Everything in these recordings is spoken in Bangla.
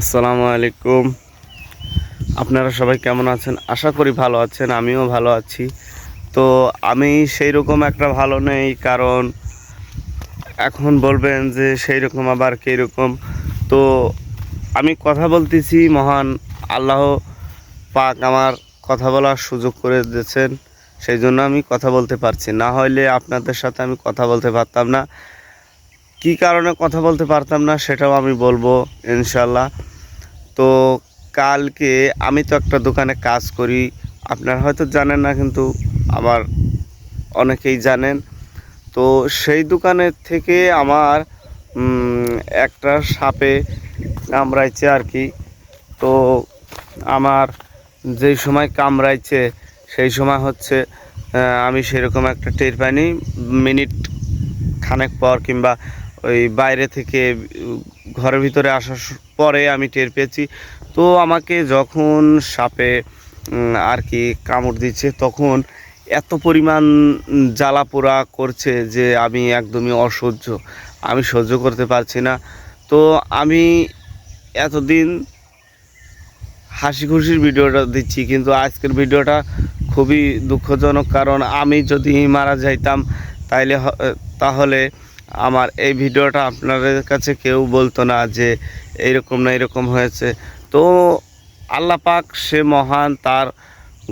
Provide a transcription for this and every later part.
আসসালামু আলাইকুম। আপনারা সবাই কেমন আছেন? আশা করি ভালো আছেন, আমিও ভালো আছি। তো আমি সেই রকম একটা ভালো নেই, কারণ এখন বলবেন যে সেই রকম আবার কী রকম তো আমি কথা বলতেছি, মহান আল্লাহ পাক আমার কথা বলার সুযোগ করে দিয়েছেন, সেই জন্য আমি কথা বলতে পারছি। না হলে আপনাদের সাথে আমি কথা বলতে পারতাম না। কি কারণে কথা বলতে পারতাম না সেটাও আমি বলব ইনশাল্লাহ তো কালকে আমি তো একটা দোকানে কাজ করি, আপনারা হয়তো জানেন না কিন্তু আবার অনেকেই জানেন। তো সেই দোকানের থেকে আমার একটা সাপে কামড়াইছে আর কি। তো আমার যেই সময় কামড়াইছে, সেই সময় হচ্ছে আমি সেরকম একটা টের পাইনি। মিনিট খানেক পর কিংবা ওই বাইরে থেকে, ঘরের ভিতরে আসার পরে আমি টের পেয়েছি। তো আমাকে যখন সাপে আর কি কামড় দিচ্ছে, তখন এত পরিমাণ জ্বালা পোড়া করছে যে আমি একদমই অসহ্য। আমি সহ্য করতে পারছি না। তো আমি এতদিন হাসি খুশির ভিডিওটা দিচ্ছি, কিন্তু আজকের ভিডিওটা খুবই দুঃখজনক। কারণ আমি যদি মারা যাইতাম, তাইলে তাহলে আমার এই ভিডিওটা আপনাদের কাছে কেউ বলতো না যে এইরকম না এরকম হয়েছে। তো আল্লাহ পাক সে মহান তার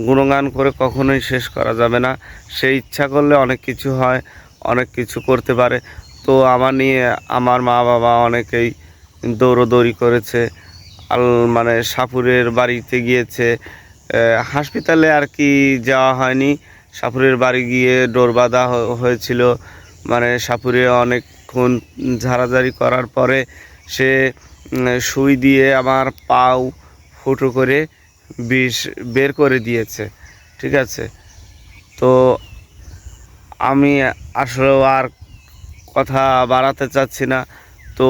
গুণগান করে কখনোই শেষ করা যাবে না। সে ইচ্ছা করলে অনেক কিছু হয়, অনেক কিছু করতে পারে। তো আমার নিয়ে আমার মা বাবা অনেকেই দৌড়োদৌড়ি করেছে, আল মানে সাপুরের বাড়িতে গিয়েছে। হাসপাতালে আর কি যাওয়া হয়নি। সাপুরের বাড়ি গিয়ে ডোর বাঁধা হয়েছিল। মানে সাপুরে অনেকক্ষণ ঝাড়াঝাড়ি করার পরে সে সুই দিয়ে আমার পাও ফুটো করে বিষ বের করে দিয়েছে, ঠিক আছে? তো আমি আসলে আর কথা বাড়াতে চাচ্ছি না। তো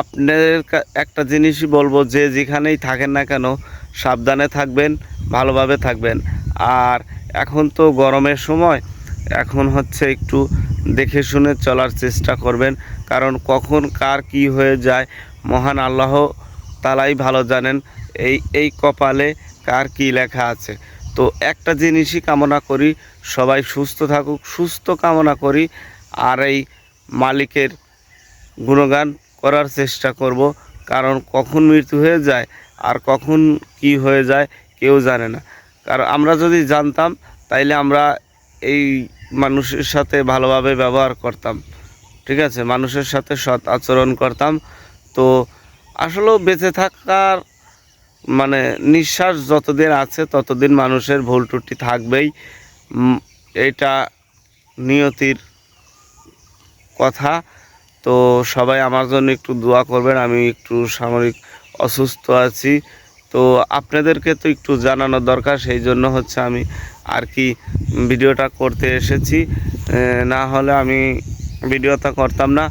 আপনাদের একটা জিনিসই বলব, যে যেখানেই থাকেন না কেন সাবধানে থাকবেন, ভালোভাবে থাকবেন। আর এখন তো গরমের সময়, এখন হচ্ছে একটু দেখে শুনে চলার চেষ্টা করবেন, কারণ কখন কার কি হয়ে যায়, মহান আল্লাহ তালাই ভালো জানেন, এই এই কপালে কার কি লেখা আছে। তো একটা জিনিসই কামনা করি, সবাই সুস্থ থাকুক, সুস্থ কামনা করি, আর এই মালিকের গুণগান করার চেষ্টা করব, কারণ কখন মৃত্যু হয়ে যায় আর কখন কি হয়ে যায় কেউ জানে না। কারণ আমরা যদি জানতাম, তাইলে আমরা এই মানুষের সাথে ভালোভাবে ব্যবহার করতাম। ঠিক আছে? মানুষের সাথে সৎ আচরণ করতাম। তো আসলেও বেঁচে থাকার মানে নিঃশ্বাস যতদিন আছে, ততদিন মানুষের ভুল ত্রুটি থাকবেই। এটা নিয়তির কথা। তো সবাই আমার জন্য একটু দোয়া করবেন। আমি একটু সামরিক অসুস্থ আছি। তো আপনাদেরকে তো একটু জানানো দরকার, সেই জন্য হচ্ছে আমি আর কি ভিডিওটা করতে এসেছি। না হলে আমি ভিডিওটা করতাম না।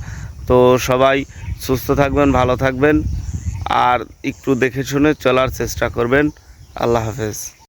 তো সবাই সুস্থ থাকবেন, ভালো থাকবেন। আর একটু দেখে শুনে চলার চেষ্টা করবেন। আল্লাহ হাফেজ।